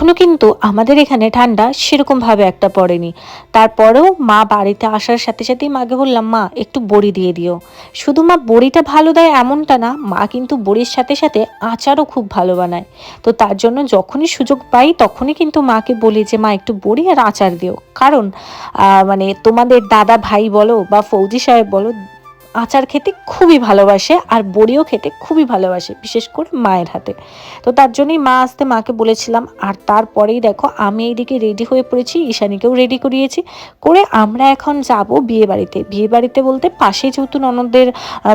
এখনও কিন্তু আমাদের এখানে ঠান্ডা সেরকমভাবে একটা পড়েনি। তারপরেও মা বাড়িতে আসার সাথে সাথেই মাকে বললাম, মা, একটু বড়ি দিয়ে দিও। শুধু মা বড়িটা ভালো দেয় এমনটা না, মা কিন্তু বড়ির সাথে সাথে আচারও খুব ভালো বানায়। তো তার জন্য যখনই সুযোগ পাই তখনই কিন্তু মাকে বলি যে, মা, একটু বড়ি আর আচার দিও। কারণ মানে তোমাদের দাদা ভাই বলো বা ফৌজি সাহেব বলো আচার খেতে খুবই ভালোবাসে আর বড়িও খেতে খুবই ভালোবাসে, বিশেষ করে মায়ের হাতে। তো তার জন্যই মা আসতে মাকে বলেছিলাম, আর তারপরেই দেখো, আমি এইদিকে রেডি হয়ে পড়েছি, ঈশানীকেও রেডি করিয়েছি, করে আমরা এখন যাব বিয়ে বাড়িতে বিয়ে বাড়িতে বলতে পাশে যেহেতু ননদের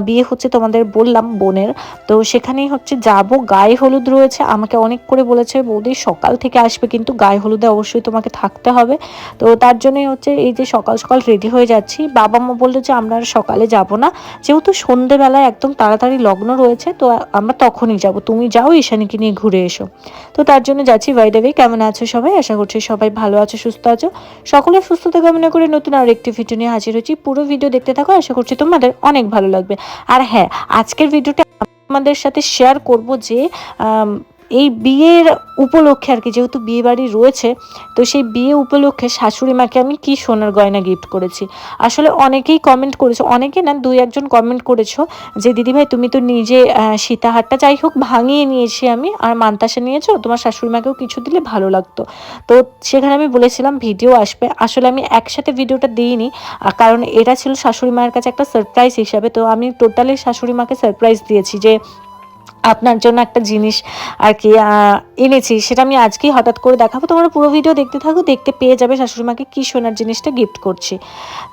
বিয়ে হচ্ছে তোমাদের বললাম, বোনের, তো সেখানেই হচ্ছে যাব, গায়ে হলুদ রয়েছে, আমাকে অনেক করে বলেছে, বৌদি সকাল থেকে আসবে, কিন্তু গায়ে হলুদে অবশ্যই তোমাকে থাকতে হবে। তো তার জন্যই হচ্ছে এই যে সকাল সকাল রেডি হয়ে যাচ্ছি, বাবা মা বলল যে আমরা সকালে যাব না যেহেতু সন্ধেবেলায় একদম তাড়াতাড়ি লগ্ন রয়েছে, তো আমরা তখনই যাব। তুমি যাও, ঈশানীকে নিয়ে ঘুরে এসো। তো তার জন্য যাচ্ছি। বাইদেবে কেমন আছো সবাই? আশা করছি সবাই ভালো আছো, সুস্থ আছো। সকলের সুস্থতা কামনা করে নতুন আর একটি ভিডিও নিয়ে হাজির হচ্ছি। পুরো ভিডিও দেখতে থাকো, আশা করছি তোমাদের অনেক ভালো লাগবে। আর হ্যাঁ আজকের ভিডিওটা আমাদের সাথে শেয়ার করব যে এই বিয়ের উপলক্ষে আর কি যেহেতু বিয়ে বাড়ি রয়েছে, তো সেই বিয়ে উপলক্ষে শাশুড়ি মাকে আমি কি সোনার গয়না গিফট করেছি? আসলে অনেকেই কমেন্ট করেছ, অনেকে না, দুই একজন কমেন্ট করেছ যে দিদিভাই তুমি তো নিজে সীতাহারটা যাই হোক ভাঙিয়ে নিয়েছি আমি, আর মান্তাসা নিয়েছো, তোমার শাশুড়ি মাকেও কিছু দিলে ভালো লাগতো। তো সেখানে আমি বলেছিলাম, ভিডিও আসবে। আসলে আমি একসাথে ভিডিওটা দিইনি কারণ এটা ছিল শাশুড়ি মায়ের কাছে একটা সারপ্রাইজ হিসাবে, তো আমি টোটালি শাশুড়ি মাকে সারপ্রাইজ দিয়েছি যে আপনার জন্য একটা জিনিস আর কি এনেছি, সেটা আমি আজকেই হঠাৎ করে দেখাবো। তোমরা পুরো ভিডিও দেখতে থাকো, দেখতে পেয়ে যাবে শাশুড়িমাকে কী সোনার জিনিসটা গিফট করছি।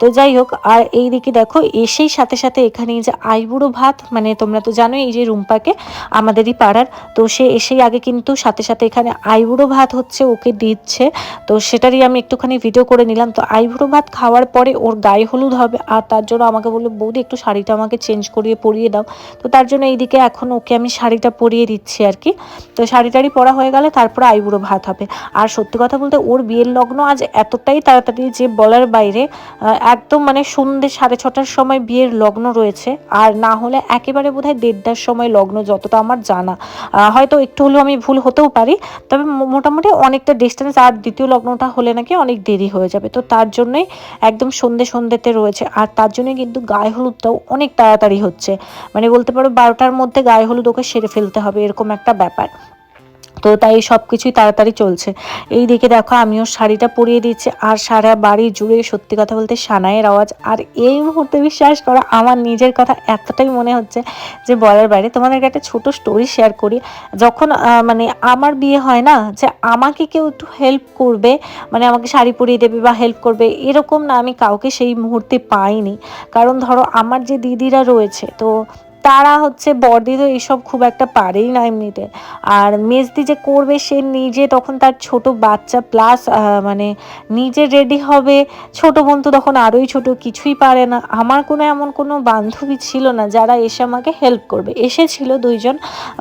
তো যাই হোক, আর এই দিকে দেখো, এসেই সাথে সাথে এখানে যে আইবুড়ো ভাত মানে তোমরা তো জানো এই যে রুম্পাকে, আমাদেরই পাড়ার, তো সে এসেই আগে কিন্তু সাথে সাথে এখানে আইবুড়ো ভাত হচ্ছে ওকে দিচ্ছে। তো সেটারই আমি একটুখানি ভিডিও করে নিলাম। তো আইবুড়ো ভাত খাওয়ার পরে ওর গায়ে হলুদ হবে, আর তার জন্য আমাকে বলল, বৌদি, একটু শাড়িটা আমাকে চেঞ্জ করিয়ে পরিয়ে দাও। তো তার জন্য এইদিকে এখন ওকে আমি শাড়িটা পরিয়ে দিচ্ছি আর কি। তো শাড়িটারি পরা হয়ে গেলে তারপরে আইবুড়ো ভাত হবে। আর সত্যি কথা বলতে ওর বিয়ের লগ্ন আজ এতটাই তাড়াতাড়ি যে বলার বাইরে একদম মানে সন্ধ্যে সাড়ে ছটার সময় বিয়ের লগ্ন রয়েছে। আর না হলে একেবারে বোধহয় দেড়টার সময় লগ্ন, যতটা আমার জানা। হয়তো একটু হলেও আমি ভুল হতেও পারি, তবে মোটামুটি অনেকটা ডিস্টেন্স আর দ্বিতীয় লগ্নটা হলে নাকি অনেক দেরি হয়ে যাবে। তো তার জন্যই একদম সন্ধে সন্ধ্যেতে রয়েছে। আর তার জন্য কিন্তু গায়ে হলুদটাও অনেক তাড়াতাড়ি হচ্ছে। মানে বলতে পারো বারোটার মধ্যে গায়ে হলুদ ওকে সেরে ফেলতে হবে, এরকম একটা ব্যাপার। তো তাই সব কিছুই তাড়াতাড়ি চলছে। এই দিকে দেখো, আমিও শাড়িটা পরিয়ে দিচ্ছি আর সারা বাড়ি জুড়ে সত্যি কথা বলতে সানাইয়ের আওয়াজ। আর এই মুহূর্তে বিশ্বাস করো, আমার নিজের কথা এতটাই মনে হচ্ছে যে বলার বাইরে। তোমাদেরকে একটা ছোট স্টোরি শেয়ার করি। যখন মানে আমার বিয়ে হয় না, যে আমাকে কেউ একটু হেল্প করবে মানে আমাকে শাড়ি পরিয়ে দেবে বা হেল্প করবে, এরকম না আমি কাউকে সেই মুহূর্তে পাইনি। কারণ ধরো, আমার যে দিদিরা রয়েছে, তো তারা হচ্ছে বর্দি তো এইসব খুব একটা পারেই না এমনিতে। আর মেজদি যে করবে সে নিজে তখন তার ছোট বাচ্চা প্লাস মানে নিজে রেডি হবে, ছোট বোন তো তখন আরোই ছোট, কিছুই পারে না। আমার কোনো এমন কোনো বান্ধবী ছিল না যারা এসে আমাকে হেল্প করবে। এসেছিল দুইজন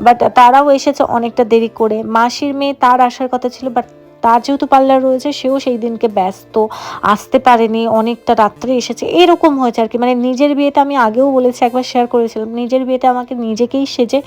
বাট তারাও এসেছে অনেকটা দেরি করে। মাসির মেয়ে তার আসার কথা ছিল বাট তার যেহেতু পার্লার রয়েছে, সেও সেই দিনকে ব্যস্ত, আসতে পারেনি, অনেকটা রাত্রে এসেছে। এরকম হয়েছে আর কি। মানে নিজের বিয়েতে আমি আগেও বলেছি, একবার শেয়ার করেছিলাম। নিজের বিয়েতে আমাকে নিজেকেই সেজে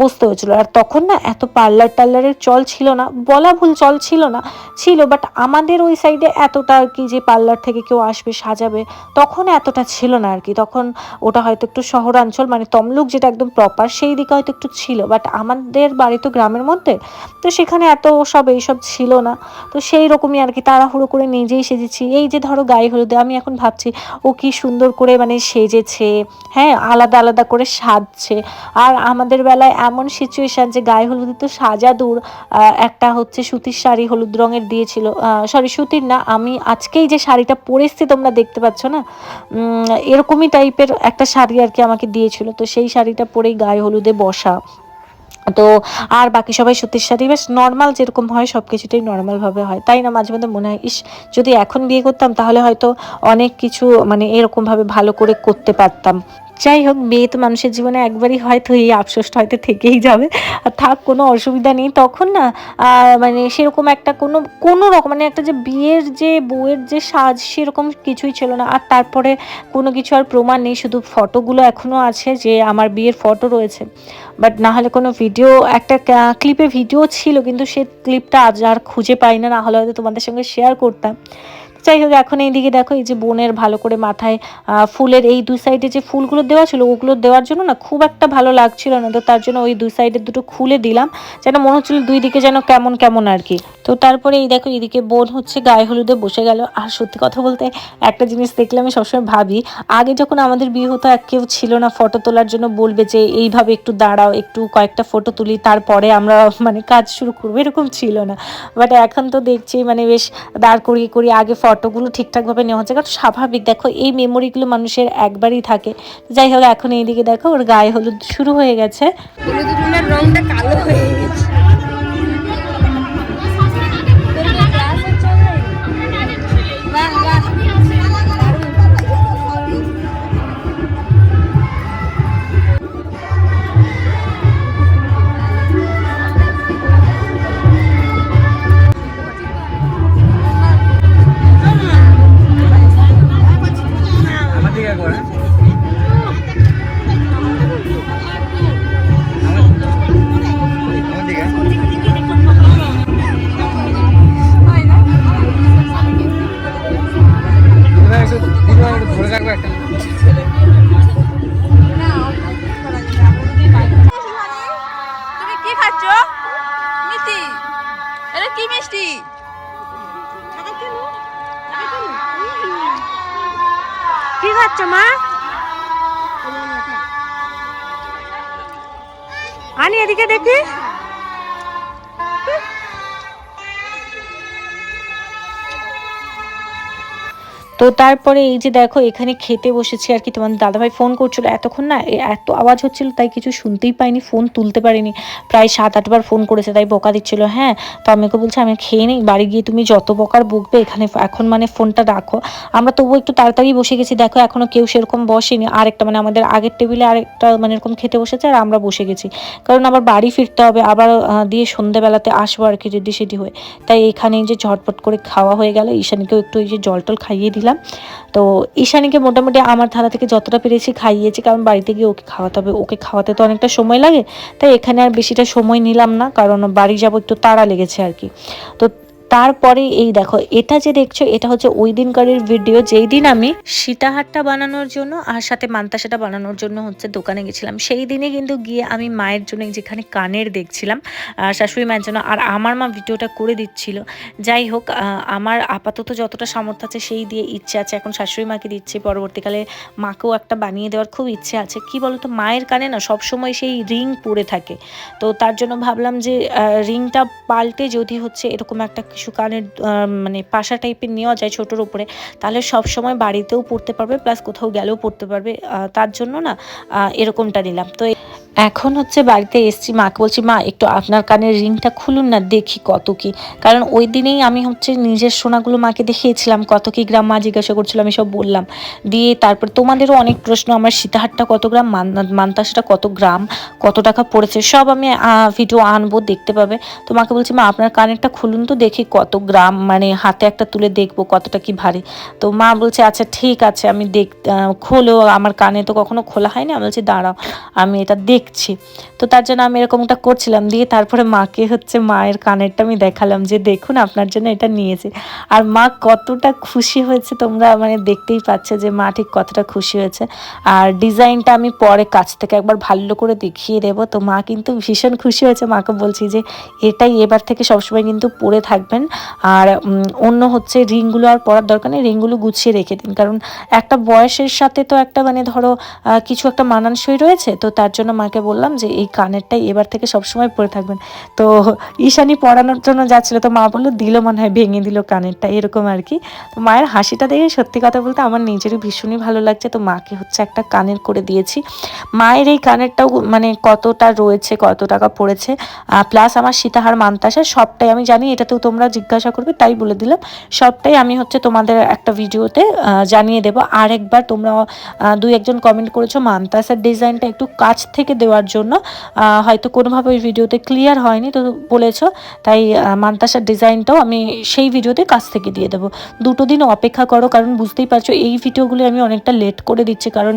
বসতে হয়েছিল। আর তখন না এত পার্লার টার্লারের চল ছিল না, বলা ভুল চল ছিল না, ছিল বাট আমাদের ওই সাইডে এতটা আর কি যে পার্লার থেকে কেউ আসবে, সাজাবে, তখন এতটা ছিল না আর কি। তখন ওটা হয়তো একটু শহরাঞ্চল মানে তমলুক যেটা একদম প্রপার সেই দিকে হয়তো একটু ছিল বাট আমাদের বাড়ি তো গ্রামের মধ্যে, তো সেখানে এত সব এইসব ছিল না। তো সেই রকমই আর কি তাড়াহুড়ো করে নিজেই সেজেছি। এই যে ধরো গায়ে হলুদে আমি এখন ভাবছি, ও কি সুন্দর করে মানে সেজেছে হ্যাঁ আলাদা আলাদা করে সাজছে। আর আমাদের বেলায় এমন সিচুয়েশান যে গায়ে হলুদে তো সাজা দূর একটা হচ্ছে সুতির শাড়ি হলুদ রঙের দিয়েছিল সরি সুতির না, আমি আজকেই যে শাড়িটা পরে তোমরা দেখতে পাচ্ছ না এরকমই টাইপের একটা শাড়ি আর কি আমাকে দিয়েছিল। তো সেই শাড়িটা পরেই গায়ে হলুদে বসা। তো আর বাকি সবাই সত্যি সাথে বেশ নর্মাল যেরকম হয় সব কিছুটাই নর্মালভাবে হয়। তাই না? মাঝে মধ্যে মনে হয়, ইস, যদি এখন বিয়ে করতাম তাহলে হয়তো অনেক কিছু মানে এরকমভাবে ভালো করে করতে পারতাম। যাই হোক, বিয়ে তো মানুষের জীবনে একবারই হয়তো এই আফসোসটা হয়তো থেকেই যাবে। আর থাক, কোনো অসুবিধা নেই। তখন না মানে সেরকম একটা কোনো কোনো রকম মানে একটা যে বিয়ের যে বউয়ের যে সাজ, সেরকম কিছুই ছিল না। আর তারপরে কোনো কিছু আর প্রমাণ নেই, শুধু ফটোগুলো এখনও আছে যে আমার বিয়ের ফটো রয়েছে। বাট না হলে কোনো ভিডিও, একটা ক্লিপে ভিডিও ছিল, কিন্তু সে ক্লিপটা আজ আর খুঁজে পাই না না হলে হয়তো তোমাদের সঙ্গে শেয়ার করতাম। যাই হোক, এখন এইদিকে দেখো, এই যে বোনের ভালো করে মাথায় ফুলের এই দু সাইডে যে ফুলগুলো দেওয়া ছিল, ওগুলো দেওয়ার জন্য না খুব একটা ভালো লাগছিল না। তো তার জন্য ওই দুই সাইডে দুটো খুলে দিলাম, যেন মনে হচ্ছিল দুই দিকে যেন কেমন কেমন আর কি। তো তারপরে এই দেখো এইদিকে বোন হচ্ছে গায়ে হলুদে বসে গেল। আর সত্যি কথা বলতে একটা জিনিস দেখলে আমি সবসময় ভাবি, আগে যখন আমাদের বিয়ে হতো এক কেউ ছিল না ফটো তোলার জন্য বলবে যে, এইভাবে একটু দাঁড়াও, একটু কয়েকটা ফটো তুলি, তারপরে আমরা মানে কাজ শুরু করব, এরকম ছিল না। বাট এখন তো দেখছি মানে বেশ দাঁড় করিয়ে করিয়ে আগে ফটোগুলো ঠিকঠাকভাবে নেওয়া হচ্ছে। কারণ স্বাভাবিক, দেখো, এই মেমোরিগুলো মানুষের একবারই থাকে। যাই হোক, এখন এইদিকে দেখো, ওর গায়ে হলুদ শুরু হয়ে গেছে। রংটা কালো হয়ে গেছে। কি মিষ্টি? কি খাচ্ছ মা? আনি এদিকে দেখি। তো তারপরে এই যে দেখো, এখানে খেতে বসেছি আর কি। তোমার দাদাভাই ফোন করছিল এতক্ষণ না এত আওয়াজ হচ্ছিল, তাই কিছু শুনতেই পাইনি ফোন তুলতে পারিনি। প্রায় সাত আটবার ফোন করেছে, তাই বকা দিচ্ছিল হ্যাঁ তো আমাকে বলছে, আমি খেয়ে নেই, বাড়ি গিয়ে তুমি যত বকার বকবে, এখানে এখন মানে ফোনটা রাখো। আমরা তবু একটু তাড়াতাড়ি বসে গেছি, দেখো এখনও কেউ সেরকম বসেনি। আরেকটা মানে আমাদের আগের টেবিলে আরেকটা মানে এরকম খেতে বসেছে আর আমরা বসে গেছি। কারণ আবার বাড়ি ফিরতে হবে, আবার দিয়ে সন্ধ্যেবেলাতে আসব আর কি, যদি সেটি হয়। তাই এখানে যে ঝটপট করে খাওয়া হয়ে গেল, ঈশানীকেও একটু এই যে জল টল খাইয়ে দিলাম। তো ঈশানীকে মোটামুটি আমার ধারা থেকে যতটা পেরেছি খাইয়েছি, কারণ বাড়িতে গিয়ে ওকে খাওয়াতে হবে। ওকে খাওয়াতে তো অনেকটা সময় লাগে, তাই এখানে আর বেশিটা সময় নিলাম না, কারণ বাড়ি যাব একটু তাড়া লেগেছে আর কি। তো তারপরে এই দেখো, এটা যে দেখছ, এটা হচ্ছে ওই দিনকারের ভিডিও যেই দিন আমি সীতাহারটা বানানোর জন্য আর সাথে মান্তাসাটা বানানোর জন্য হচ্ছে দোকানে গেছিলাম, সেই দিনে কিন্তু গিয়ে আমি মায়ের জন্য যেখানে কানের দেখছিলাম শাশুড়ি মায়ের জন্য, আর আমার মা ভিডিওটা করে দিচ্ছিল। যাই হোক আমার আপাতত যতটা সামর্থ্য আছে সেই দিয়ে ইচ্ছে আছে, এখন শাশুড়ি মাকে দিচ্ছি, পরবর্তীকালে মাকেও একটা বানিয়ে দেওয়ার খুব ইচ্ছে আছে। কি বলতো, মায়ের কানে না সবসময় সেই রিং পরে থাকে। তো তার জন্য ভাবলাম যে রিংটা পাল্টে যদি হচ্ছে এরকম একটা কিছু কানের মানে পাশা টাইপের নেওয়া যায় ছোটোর উপরে, তাহলে সব সময় বাড়িতেও পড়তে পারবে প্লাস কোথাও গেলেও পড়তে পারবে। তার জন্য না এরকমটা নিলাম। তো এখন হচ্ছে বাড়িতে এসছি। মাকে বলছি, মা, একটু আপনার কানের রিংটা খুলুন না, দেখি কত কি। কারণ ওই দিনেই আমি হচ্ছে নিজের সোনাগুলো মাকে দেখিয়েছিলাম, কত কি গ্রাম মা জিজ্ঞাসা করছিল, আমি সব বললাম। দিয়ে তারপর তোমাদেরও অনেক প্রশ্ন, আমার সীতাহারটা কত গ্রাম, মান- মান্তাসটা কত গ্রাম, কত টাকা পড়েছে, সব আমি ভিডিও আনব, দেখতে পাবে। তো মাকে বলছি, মা, আপনার কানেরটা খুলুন তো, দেখি কত গ্রাম মানে হাতে একটা তুলে দেখব কতটা কি ভারী। তো মা বলছে আচ্ছা ঠিক আছে, আমি দেখ খোলো, আমার কানে তো কখনো খোলা হয়নি। আমি বলছি, দাঁড়াও, আমি এটা দেখছি দেখছি। তো তার জন্য আমি এরকমটা করছিলাম, দিয়ে তারপরে মাকে হচ্ছে মায়ের কানেরটা আমি দেখালাম যে, দেখুন, আপনার জন্য এটা নিয়েছে। আর মা কতটা খুশি হয়েছে, তোমরা মানে দেখতেই পাচ্ছ যে, মা ঠিক কতটা খুশি হয়েছে। আর ডিজাইনটা আমি পরে কাছ থেকে একবার ভালো করে দেখিয়ে দেবো। তো মা কিন্তু ভীষণ খুশি হয়েছে, মাকে বলছি যে, এটাই এবার থেকে সবসময় কিন্তু পরে থাকবেন। আর অন্য হচ্ছে রিংগুলো আর পরার দরকার নেই, রিংগুলো গুছিয়ে রেখে দিন। কারণ একটা বয়সের সাথে তো একটা মানে ধরো কিছু একটা মানানসই রয়েছে, তো তার জন্য মাকে বললাম যে এই কানেরটাই এবার থেকে সবসময় পরে থাকবেন। তো ঈশানি পড়ানোর জন্য যাচ্ছিল, তো মা বলল, দিল মনে হয়, ভেঙে দিল কানেরটা, এরকম আর কি। তো মায়ের হাসিটা দেখে সত্যি কথা বলতে আমার নিজেরই ভীষণই ভালো লাগছে। তো মাকে হচ্ছে একটা কানের করে দিয়েছি। মায়ের এই কানেরটাও মানে কতটা রয়েছে, কত টাকা পড়েছে প্লাস আমার সীতাহার মান্তাসা, সবটাই আমি জানি, এটাতেও তোমরা জিজ্ঞাসা করবে, তাই বলে দিলাম। সবটাই আমি হচ্ছে তোমাদের একটা ভিডিওতে জানিয়ে দেবো। আর একবার তোমরা দুই একজন কমেন্ট করেছ, মান্তাসার ডিজাইনটা একটু কাছ থেকে দেওয়ার জন্য হয়তো কোনোভাবে ওই ভিডিওতে ক্লিয়ার হয়নি, তো বলেছ, তাই মান্তাসার ডিজাইনটাও আমি সেই ভিডিওতে কাছ থেকে দিয়ে দেবো। দুটো দিন অপেক্ষা করো, কারণ বুঝতেই পারছ এই ভিডিওগুলো আমি অনেকটা লেট করে দিচ্ছি, কারণ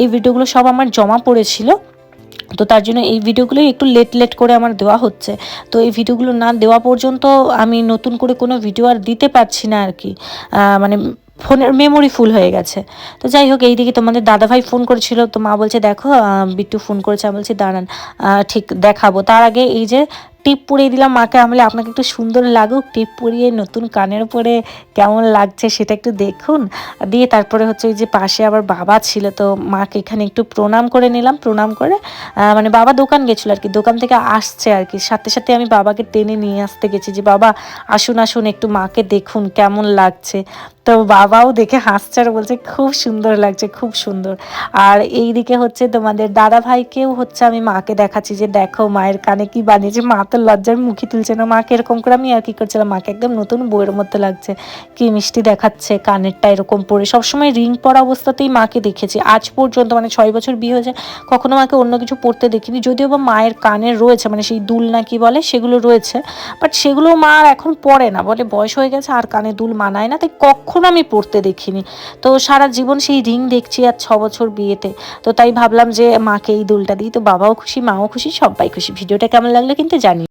এই ভিডিওগুলো সব আমার জমা পড়েছিল। তো তার জন্য এই ভিডিওগুলো একটু লেট লেট করে আমার দেওয়া হচ্ছে। তো এই ভিডিওগুলো না দেওয়া পর্যন্ত আমি নতুন করে কোনো ভিডিও আর দিতে পারছি না আর কি। মানে ফোনের মেমোরি ফুল হয়ে গেছে। তো যাই হোক, এইদিকে তোমাদের দাদাভাই ফোন করেছিল। তো মা বলছে, দেখো বিট্টু ফোন করেছে। আমি বলছি, দাঁড়ান ঠিক দেখাবো। তার আগে এই যে টিপ পরিয়ে দিলাম মাকে। আমলে আপনাকে একটু সুন্দর লাগুক, টিপ পরিয়ে নতুন কানের উপরে কেমন লাগছে সেটা একটু দেখুন। দিয়ে তারপরে হচ্ছে ওই যে পাশে আবার বাবা ছিল, তো মাকে এখানে একটু প্রণাম করে নিলাম, প্রণাম করে মানে বাবা দোকান গেছিল আর কি, দোকান থেকে আসছে আর কি। সাথে সাথে আমি বাবাকে টেনে নিয়ে আসতে গেছি যে, বাবা, আসুন আসুন, একটু মাকে দেখুন কেমন লাগছে। তো বাবাও দেখে হাসছে আর বলছে, খুব সুন্দর লাগছে, খুব সুন্দর। আর এই দিকে হচ্ছে তোমাদের দাদা ভাইকেও হচ্ছে আমি মাকে দেখাচ্ছি যে, দেখো, মায়ের কানে কি বানিয়েছে, মা তো লজ্জার মুখে তুলছে না। মাকে এরকম করে আমি আর কি করছিলাম? মাকে একদম নতুন বইয়ের মতো লাগছে। কি মিষ্টি দেখাচ্ছে, কানেরটা এরকম পরে। সবসময় রিং পরা অবস্থাতেই মাকে দেখেছি। আজ পর্যন্ত মানে ছয় বছর বিয়ে হয়েছে, কখনো মাকে অন্য কিছু পড়তে দেখিনি। যদিও বা মায়ের কানের রয়েছে মানে সেই দুল না কি বলে, সেগুলো রয়েছে। বাট সেগুলো মা আর এখন পরে না। বলে বয়স হয়ে গেছে, আর কানে দুল মানায় না, তাই কখনো আমি পড়তে দেখিনি। তো সারা জীবন সেই রিং দেখছি আর ছ বছর বিয়েতে। তো তাই ভাবলাম যে মাকে এই দুলটা দিই। তো বাবাও খুশি, মাও খুশি, সবাই খুশি। ভিডিওটা কেমন লাগল কিন্তু জানি